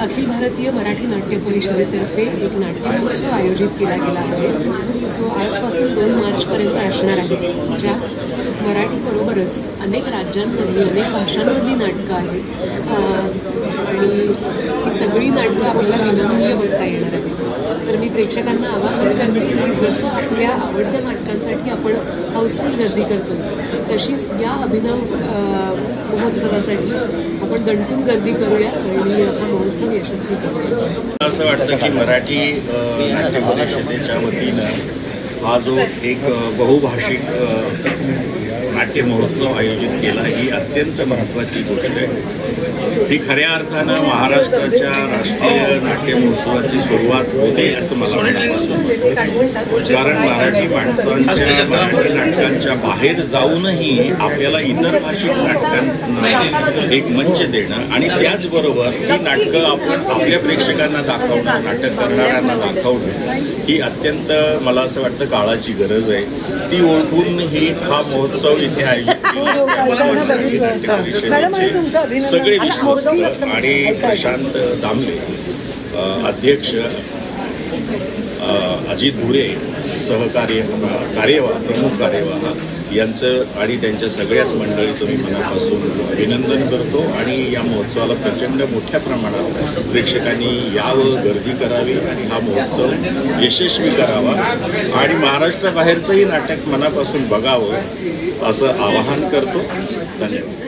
अखिल भारतीय मराठी नाट्य परिषदेतर्फे एक नाट्य महोत्सव आयोजित केला गेला आहे. सो आजपासून दोन मार्चपर्यंत असणार आहे ज्यात मराठीबरोबरच अनेक राज्यांमधली अनेक भाषांमधली नाटकं आहेत. आणि सगळी नाटकं आपल्याला विनामूल्य बघता येणार आहेत. तर मी प्रेक्षकांना आवाहन करते जसं आपल्या आवडत्या नाटकांसाठी आपण हाऊसफुल गर्दी करतो तशीच या अभिनव महोत्सवासाठी आपण दणकून गर्दी करूया आणि हा महोत्सव यशस्वी करूया असं वाटतं की मराठी नाट्य परिषदेच्या वतीनं हा जो एक बहुभाषिक नाट्य महोत्सव आयोजित केला ही अत्यंत महत्त्वाची गोष्ट आहे. ही खऱ्या अर्थानं महाराष्ट्राच्या राष्ट्रीय नाट्य महोत्सवाची सुरुवात होते असं मला वाटतं. कारण मराठी माणसांच्या मराठी नाटकांच्या बाहेर जाऊनही आपल्याला इतर भाषिक नाटकांना एक मंच देणं आणि त्याचबरोबर ती नाटकं आपण आपल्या प्रेक्षकांना दाखवणं नाटक करणाऱ्यांना दाखवणं ही अत्यंत मला असं वाटतं काळाची गरज आहे. ती ओळखून ही हा महोत्सव इथे आयोजित केला मराठी नाट्य परिषदेचे सगळे विश्वस्त आणि प्रशांत दामले अध्यक्ष अजित भुरे सहकार्य कार्यवाह प्रमुख कार्यवाह यांचं आणि त्यांच्या सगळ्याच मंडळीचं मी मनापासून अभिनंदन करतो आणि या महोत्सवाला प्रचंड मोठ्या प्रमाणात प्रेक्षकांनी यावं गर्दी करावी आणि हा महोत्सव यशस्वी करावा आणि महाराष्ट्राबाहेरचंही नाटक मनापासून बघावं असं आवाहन करतो. धन्यवाद.